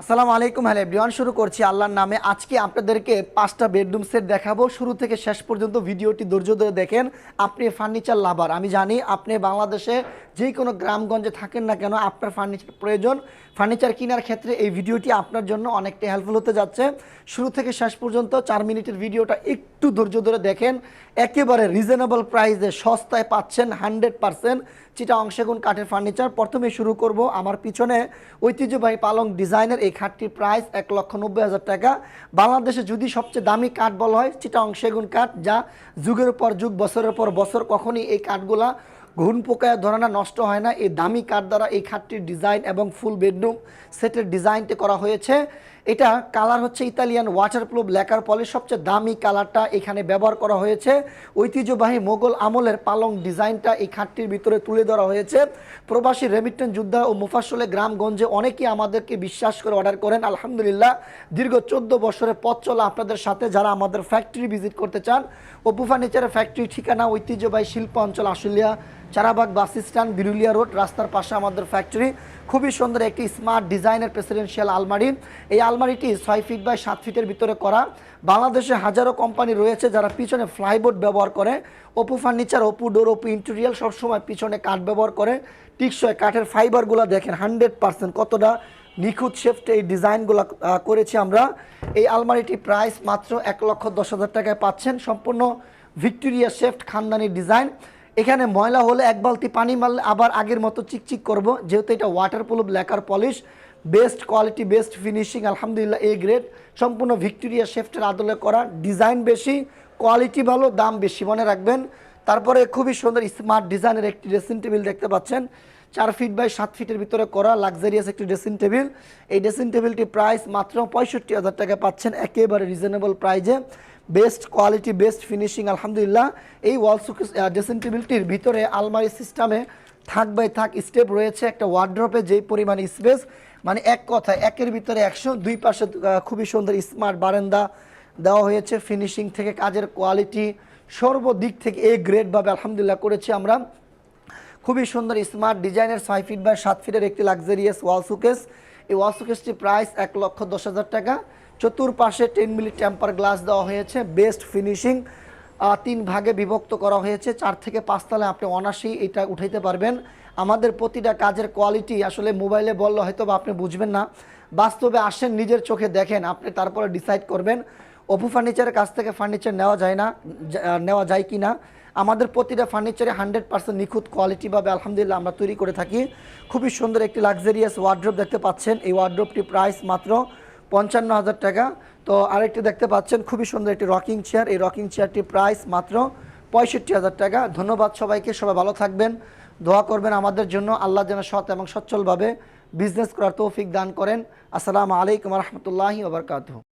আসসালামু আলাইকুম, hello everyone. শুরু করছি আল্লাহর নামে। আজকে আপনাদেরকে পাঁচটা বেডরুম সেট দেখাবো। শুরু থেকে শেষ পর্যন্ত ভিডিওটি ধৈর্য ধরে দেখেন। আপনি ফার্নিচার লাভার। আমি জানি আপনি বাংলাদেশে যে কোনো গ্রামগঞ্জে থাকেন না কেন আপনার ফার্নিচার প্রয়োজন। ফার্নিচার কেনার ক্ষেত্রে এই ভিডিওটি আপনার জন্য অনেকটা হেল্পফুল হতে যাচ্ছে। শুরু থেকে শেষ পর্যন্ত চার মিনিটের ভিডিওটা একটু ধৈর্য ধরে দেখেন। একেবারে রিজনেবল প্রাইসে সস্তায় পাচ্ছেন হান্ড্রেড পারসেন্ট চিটা অংশেগুন কাঠের ফার্নিচার। প্রথমে শুরু করব আমার পিছনে ঐতিহ্যবাহী পালং ডিজাইনের এই খাটটির প্রাইস এক লক্ষ নব্বই হাজার টাকা। বাংলাদেশে যদি সবচেয়ে দামি কাঠ বলা হয়, চিটাং সেগুন কাঠ, যা যুগের পর যুগ, বছরের পর বছর, কখনই এই কাঠগুলা ঘুণ পোকায় ধরে না নষ্ট হয় না। এই দামি কাঠ দ্বারা এই খাটটির ডিজাইন এবং ফুল বেডরুম সেটের ডিজাইনটি করা হয়েছে। এটা কালার হচ্ছে ইতালিয়ান ওয়াটারপ্রুফ লেকার পলিশ। সবচেয়ে দামি কালারটা এখানে ব্যবহার করা হয়েছে। ঐতিহ্যবাহী মোগল আমলের পালং ডিজাইনটা এই খাটটির ভিতরে তুলে ধরা হয়েছে। প্রবাসী রেমিটেন্স যোদ্ধা ও মুফাসলে গ্রামগঞ্জে অনেকেই আমাদেরকে বিশ্বাস করে অর্ডার করেন। আলহামদুলিল্লাহ, দীর্ঘ চোদ্দ বছরের পথ চলা আপনাদের সাথে যারা আমাদের ফ্যাক্টরি ভিজিট করতে চান, অপু ফার্নিচারের ফ্যাক্টরি ঠিকানা ঐতিহ্যবাহী শিল্প অঞ্চল Ashulia Charabag bus stand, Birulia road, রাস্তার পাশে আমাদের ফ্যাক্টরি খুবই সুন্দর একটি স্মার্ট ডিজাইনের প্রেসিডেন্সিয়াল আলমারি। এই আলমারিটি ছয় ফিট বাই সাত ফিটের ভিতরে করা। বাংলাদেশে হাজারো কোম্পানি রয়েছে যারা পিছনে ফ্লাইবোর্ড ব্যবহার করে। Apu furniture Apu door Apu interior সবসময় পিছনে কাঠ ব্যবহার করে। টিকসই কাঠের ফাইবারগুলো দেখেন হান্ড্রেড পার্সেন্ট কতটা নিখুঁত শেফটে এই ডিজাইনগুলো করেছি আমরা। এই আলমারিটি প্রাইস মাত্র এক লক্ষ দশ হাজার টাকায় পাচ্ছেন। সম্পূর্ণ ভিক্টোরিয়া শেফট খানদানি ডিজাইন এখানে ময়লা হলে এক বালতি পানি মারলে আবার আগের মতো চিকচিক করব। যেহেতু এটা water proof lacquer polish best quality best finishing আলহামদুলিল্লাহ এ গ্রেড সম্পূর্ণ ভিক্টোরিয়া শেফটের আদলে করা। ডিজাইন বেশি কোয়ালিটি ভালো, দাম বেশি, মনে রাখবেন। তারপরে খুবই সুন্দর স্মার্ট ডিজাইনের একটি ড্রেসিং টেবিল দেখতে পাচ্ছেন। চার ফিট বাই সাত ফিটের ভিতরে করা লাক্সারিয়াস একটি ড্রেসিং টেবিল এই ড্রেসিং টেবিলটি প্রাইস মাত্র পঁয়ষট্টি হাজার টাকা পাচ্ছেন, একেবারে রিজনেবল প্রাইজে বেস্ট কোয়ালিটি বেস্ট ফিনিশিং আলহামদুলিল্লাহ এই ওয়াল সুকেস ড্রেসিং টেবিলটির ভিতরে আলমারি সিস্টেমে থাক বাই থাক স্টেপ রয়েছে একটা ওয়ার্ড্রপে যেই পরিমাণ স্পেস মানে এক কথায় একের ভিতরে একশো, দুই পাশে খুবই সুন্দর স্মার্ট বারান্দা দেওয়া হয়েছে ফিনিশিং থেকে কাজের কোয়ালিটি সর্বদিক থেকে এ গ্রেডভাবে আলহামদুলিল্লাহ করেছি আমরা। খুবই সুন্দর স্মার্ট ডিজাইনের ছয় ফিট বাই সাত ফিটের একটি লাক্সারিয়াস ওয়াল সুকেস এই ওয়াল সুকেসটি প্রাইস এক লক্ষ দশ হাজার টাকা। চতুর্পাশে টেন মিলি টেম্পার গ্লাস দেওয়া হয়েছে, বেস্ট ফিনিশিং। তিন ভাগে বিভক্ত করা হয়েছে, চার থেকে পাঁচতলায় আপনি অনাসি এটা উঠাইতে পারবেন। আমাদের প্রতিটা কাজের কোয়ালিটি আসলে মোবাইলে বললে হয়তো বা আপনি বুঝবেন না। বাস্তবে আসেন, নিজের চোখে দেখেন, আপনি তারপরে ডিসাইড করবেন। অপু ফার্নিচারের কাছ থেকে ফার্নিচার নেওয়া যায় না নেওয়া যায় কি না। আমাদের প্রতিটা ফার্নিচারে হান্ড্রেড পার্সেন্ট নিখুঁত কোয়ালিটিভাবে আলহামদুলিল্লাহ আমরা তৈরি করে থাকি। খুবই সুন্দর একটি লাক্সারিয়াস ওয়ার্ড্রোপ দেখতে পাচ্ছেন। এই ওয়ার্ড্রোপটি প্রাইস মাত্র পঞ্চান্ন হাজার টাকা। তো আরেকটি দেখতে পাচ্ছেন, খুবই সুন্দর একটি রকিং চেয়ার। এই রকিং চেয়ারটি প্রাইস মাত্র পঁয়ষট্টি হাজার টাকা। ধন্যবাদ সবাইকে, সবাই ভালো থাকবেন, দোয়া করবেন আমাদের জন্য। আল্লাহ যেন সৎ এবং সচ্ছলভাবে বিজনেস করার তৌফিক দান করেন। আসসালামু আলাইকুম রহমতুল্লাহি ওবরকাতহ